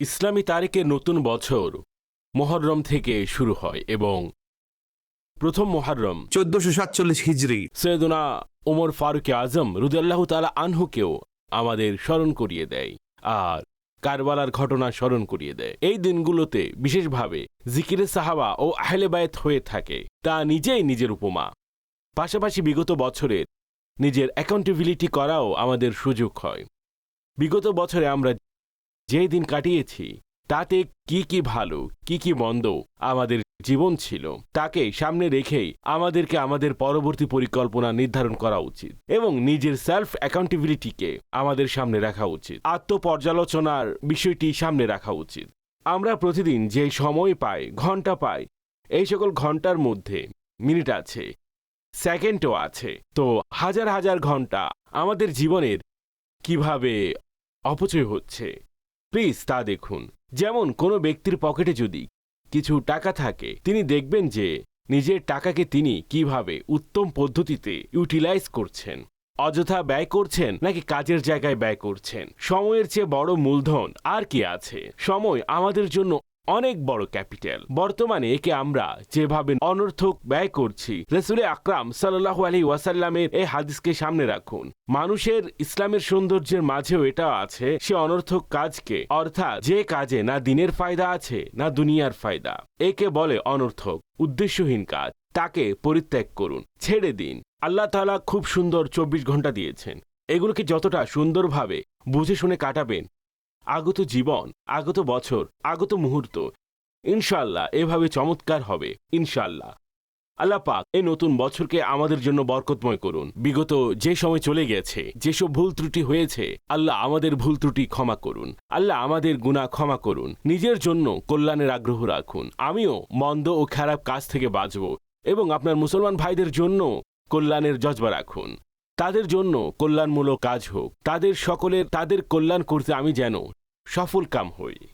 ইসলামী তারিখের নতুন বছর মোহররম থেকে শুরু হয় এবং প্রথম মোহররম চোদ্দশো সাতচল্লিশ হিজড়ি সৈয়দনা ওমর ফারুক আজম রুদাল্লাহ তালা আনহুকেও আমাদের স্মরণ করিয়ে দেয় আর কারবালার ঘটনা স্মরণ করিয়ে দেয়। এই দিনগুলোতে বিশেষভাবে জিকিরে সাহাবা ও আহলে বায়েত হয়ে থাকে। তা নিজেই নিজের উপমা। পাশাপাশি বিগত বছরের নিজের অ্যাকাউন্টেবিলিটি করাও আমাদের সুযোগ হয়। বিগত বছরে আমরা যে দিন কাটিয়েছি, তাতে কি কি ভালো, কি কি মন্দ আমাদের জীবন ছিল, তাকে সামনে রেখেই আমাদেরকে আমাদের পরবর্তী পরিকল্পনা নির্ধারণ করা উচিত এবং নিজের সেলফ অ্যাকাউন্টেবিলিটিকে আমাদের সামনে রাখা উচিত। আত্মপর্যালোচনার বিষয়টি সামনে রাখা উচিত। আমরা প্রতিদিন যে সময় পাই, ঘণ্টা পাই, এই সকল ঘণ্টার মধ্যে মিনিট আছে সেকেন্ডও আছে। তো হাজার হাজার ঘণ্টা আমাদের জীবনের কীভাবে অপচয় হচ্ছে প্লিজ তা দেখুন। যেমন কোনো ব্যক্তির পকেটে যদি কিছু টাকা থাকে, তিনি দেখবেন যে নিজের টাকাকে তিনি কীভাবে উত্তম পদ্ধতিতে ইউটিলাইজ করছেন, অযথা ব্যয় করছেন নাকি কাজের জায়গায় ব্যয় করছেন। সময়ের চেয়ে বড় মূলধন আর কি আছে? সময় আমাদের জন্য অনেক বড় ক্যাপিটাল। বর্তমানে একে আমরা যেভাবে অনর্থক ব্যয় করছি, রসুল আকরাম সাল্লাহ আলী ওয়াসাল্লামের এই হাদিসকে সামনে রাখুন। মানুষের ইসলামের সৌন্দর্যের মাঝেও এটা আছে, সে অনর্থক কাজকে, অর্থাৎ যে কাজে না দিনের ফায়দা আছে, না দুনিয়ার ফায়দা। একে বলে অনর্থক, উদ্দেশ্যহীন কাজ। তাকে পরিত্যাগ করুন, ছেড়ে দিন। আল্লাহ তাআলা খুব সুন্দর চব্বিশ ঘণ্টা দিয়েছেন। এগুলোকে যতটা সুন্দরভাবে বুঝে শুনে কাটাবেন আগত জীবন, আগত বছর, আগত মুহূর্ত। ইনশাল্লাহ এভাবে চমৎকার হবে ইনশাল্লাহ আল্লাহ পাক এই নতুন বছরকে আমাদের জন্য বরকতময় করুন। বিগত যে সময় চলে গেছে, যেসব ভুল ত্রুটি হয়েছে, আল্লাহ আমাদের ভুল ত্রুটি ক্ষমা করুন। আল্লাহ আমাদের গুনাহ ক্ষমা করুন। নিজের জন্য কল্যাণের আগ্রহ রাখুন। আমিও মন্দ ও খারাপ কাজ থেকে বাঁচব এবং আপনার মুসলমান ভাইদের জন্য কল্যাণের জজবা রাখুন। তাদের জন্য কল্যাণমূলক কাজ হোক। তাদের সকলের, তাদের কল্যাণ করতে আমি যেন সফল কাম হই।